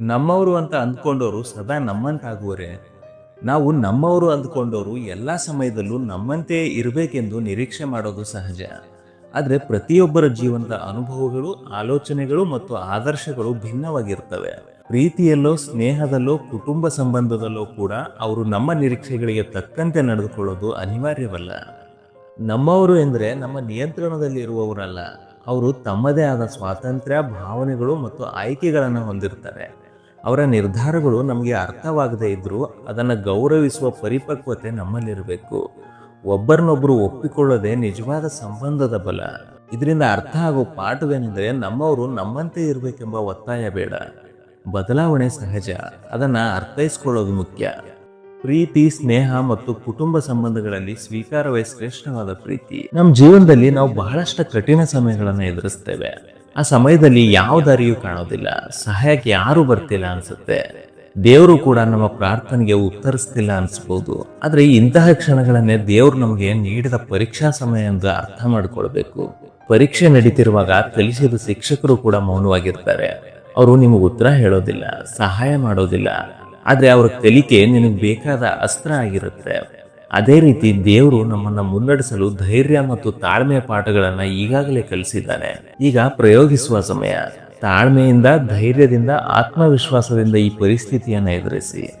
ನಮ್ಮವರು ಅಂತ ಅಂದ್ಕೊಂಡವರು ಸದಾ ನಮ್ಮಂತಾಗುವರೆ. ನಾವು ನಮ್ಮವರು ಅಂದ್ಕೊಂಡವರು ಎಲ್ಲ ಸಮಯದಲ್ಲೂ ನಮ್ಮಂತೆ ಇರಬೇಕೆಂದು ನಿರೀಕ್ಷೆ ಮಾಡೋದು ಸಹಜ. ಆದರೆ ಪ್ರತಿಯೊಬ್ಬರ ಜೀವನದ ಅನುಭವಗಳು, ಆಲೋಚನೆಗಳು ಮತ್ತು ಆದರ್ಶಗಳು ಭಿನ್ನವಾಗಿರ್ತವೆ. ಪ್ರೀತಿಯಲ್ಲೋ, ಸ್ನೇಹದಲ್ಲೋ, ಕುಟುಂಬ ಸಂಬಂಧದಲ್ಲೋ ಕೂಡ ಅವರು ನಮ್ಮ ನಿರೀಕ್ಷೆಗಳಿಗೆ ತಕ್ಕಂತೆ ನಡೆದುಕೊಳ್ಳೋದು ಅನಿವಾರ್ಯವಲ್ಲ. ನಮ್ಮವರು ಎಂದರೆ ನಮ್ಮ ನಿಯಂತ್ರಣದಲ್ಲಿರುವವರಲ್ಲ. ಅವರು ತಮ್ಮದೇ ಆದ ಸ್ವಾತಂತ್ರ್ಯ, ಭಾವನೆಗಳು ಮತ್ತು ಆಯ್ಕೆಗಳನ್ನು ಹೊಂದಿರ್ತಾರೆ. ಅವರ ನಿರ್ಧಾರಗಳು ನಮಗೆ ಅರ್ಥವಾಗದೇ ಇದ್ದರೂ ಅದನ್ನು ಗೌರವಿಸುವ ಪರಿಪಕ್ವತೆ ನಮ್ಮಲ್ಲಿರಬೇಕು. ಒಬ್ಬರನ್ನೊಬ್ಬರು ಒಪ್ಪಿಕೊಳ್ಳೋದೇ ನಿಜವಾದ ಸಂಬಂಧದ ಬಲ. ಇದರಿಂದ ಅರ್ಥ ಆಗೋ ಪಾಠವೇನೆಂದರೆ ನಮ್ಮವರು ನಮ್ಮಂತೆ ಇರಬೇಕೆಂಬ ಒತ್ತಾಯ ಬೇಡ. ಬದಲಾವಣೆ ಸಹಜ. ಅದನ್ನು ಅರ್ಥೈಸ್ಕೊಳ್ಳೋದು ಮುಖ್ಯ. ಪ್ರೀತಿ, ಸ್ನೇಹ ಮತ್ತು ಕುಟುಂಬ ಸಂಬಂಧಗಳಲ್ಲಿ ಸ್ವೀಕಾರವೇ ಶ್ರೇಷ್ಠವಾದ ಪ್ರೀತಿ. ನಮ್ಮ ಜೀವನದಲ್ಲಿ ನಾವು ಬಹಳಷ್ಟು ಕಠಿಣ ಸಮಯಗಳನ್ನು ಎದುರಿಸ್ತೇವೆ. ಆ ಸಮಯದಲ್ಲಿ ಯಾವ ದಾರಿಯೂ ಕಾಣೋದಿಲ್ಲ. ಸಹಾಯಕ್ಕೆ ಯಾರು ಬರ್ತಿಲ್ಲ ಅನ್ಸುತ್ತೆ. ದೇವರು ಕೂಡ ನಮ್ಮ ಪ್ರಾರ್ಥನೆಗೆ ಉತ್ತರಿಸ್ತಿಲ್ಲ ಅನ್ಸ್ಬೋದು. ಆದ್ರೆ ಇಂತಹ ಕ್ಷಣಗಳನ್ನೇ ದೇವರು ನಮಗೆ ನೀಡಿದ ಪರೀಕ್ಷಾ ಸಮಯ ಎಂದು ಅರ್ಥ ಮಾಡಿಕೊಳ್ಬೇಕು. ಪರೀಕ್ಷೆ ನಡೀತಿರುವಾಗ ಕಲಿಸಿದ ಶಿಕ್ಷಕರು ಕೂಡ ಮೌನವಾಗಿರ್ತಾರೆ. ಅವರು ನಿಮಗೆ ಉತ್ತರ ಹೇಳೋದಿಲ್ಲ, ಸಹಾಯ ಮಾಡೋದಿಲ್ಲ. ಆದ್ರೆ ಅವರ ಕಲಿಕೆ ನಿನಗೆ ಬೇಕಾದ ಅಸ್ತ್ರ ಆಗಿರುತ್ತೆ. ಅದೇ ರೀತಿ ದೇವರು ನಮ್ಮನ್ನ ಮುನ್ನಡೆಸಲು ಧೈರ್ಯ ಮತ್ತು ತಾಳ್ಮೆ ಪಾಠಗಳನ್ನು ಈಗಾಗಲೇ ಕಲಿಸಿದ್ದಾನೆ. ಈಗ ಪ್ರಯೋಗಿಸುವ ಸಮಯ. ತಾಳ್ಮೆಯಿಂದ, ಧೈರ್ಯದಿಂದ, ಆತ್ಮವಿಶ್ವಾಸದಿಂದ ಈ ಪರಿಸ್ಥಿತಿಯನ್ನು ಎದುರಿಸಿ.